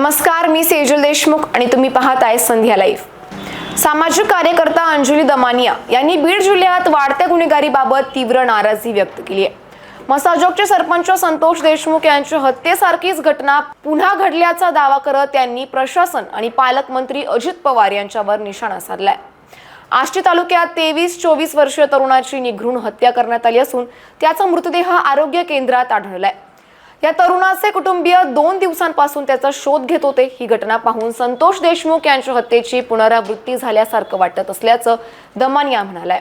नमस्कार मी सेजल देशमुख आणि तुम्ही पाहताय संध्या लाईव्ह. सामाजिक कार्यकर्ता अंजली दमानिया यांनी बीड जिल्ह्यात वाढत्या गुन्हेगारीबाबत तीव्र नाराजी व्यक्त केली आहे. मसाजोगचे सरपंच संतोष देशमुख यांच्या हत्येसारखीच घटना पुन्हा घडल्याचा दावा करत त्यांनी प्रशासन आणि पालकमंत्री अजित पवार यांच्यावर निशाणा साधलाय. आष्टी तालुक्यात तेवीस चोवीस वर्षीय तरुणाची निघृण हत्या करण्यात आली असून त्याचा मृतदेह आरोग्य केंद्रात आढळलाय. या तरुणाचे कुटुंबीय दोन दिवसांपासून त्याचा शोध घेत होते. ही घटना पाहून संतोष देशमुख यांच्या हत्येची पुनरावृत्ती झाल्यासारखं वाटत असल्याचं दमानिया म्हणालाय.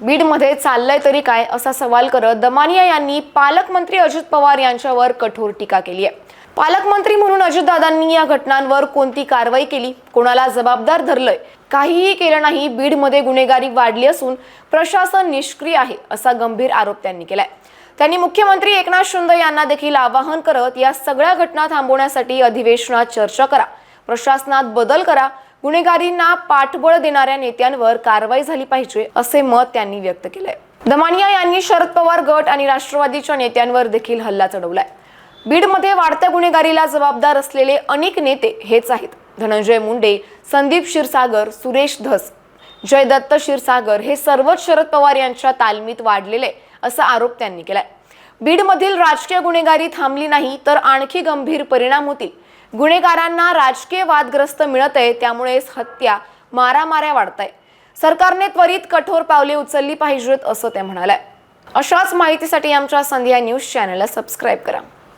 बीडमध्ये चाललंय तरी काय असा सवाल करत दमानिया यांनी पालकमंत्री अजित पवार यांच्यावर कठोर टीका केली आहे. पालकमंत्री म्हणून अजितदादांनी या घटनांवर कोणती कारवाई केली? कोणाला जबाबदार धरलंय? काहीही केलं नाही बीडमध्ये गुन्हेगारी वाढली असून प्रशासन निष्क्रिय आहे असा गंभीर आरोप त्यांनी केलाय. त्यांनी मुख्यमंत्री एकनाथ शिंदे यांना देखील आवाहन करत या सगळ्या घटना थांबवण्यासाठी अधिवेशनात चर्चा करा. प्रशासनात बदल करा. गुन्हेगारींना पाठबळ देणाऱ्या नेत्यांवर कारवाई झाली पाहिजे असे मत त्यांनी व्यक्त केलंय. दमानिया यांनी शरद पवार गट आणि राष्ट्रवादीच्या नेत्यांवर देखील हल्ला चढवलाय. बीडमध्ये वाढत्या गुन्हेगारीला जबाबदार असलेले अनेक नेते हेच आहेत. धनंजय मुंडे संदीप क्षीरसागर सुरेश धस जयदत्त क्षीरसागर हे सर्वच शरद पवार यांच्या तालमीत वाढलेले असा आरोप त्यांनी केलाय. बीडमधील राजकीय गुन्हेगारी थांबली नाही तर आणखी गंभीर परिणाम होतील. गुन्हेगारांना राजकीय वादग्रस्त मिळत आहे त्यामुळेच हत्या मारामाऱ्या वाढत आहे सरकारने त्वरित कठोर पावले उचलली पाहिजेत असं ते म्हणाले. अशाच माहितीसाठी आमच्या संध्या न्यूज चॅनलला सबस्क्राईब करा.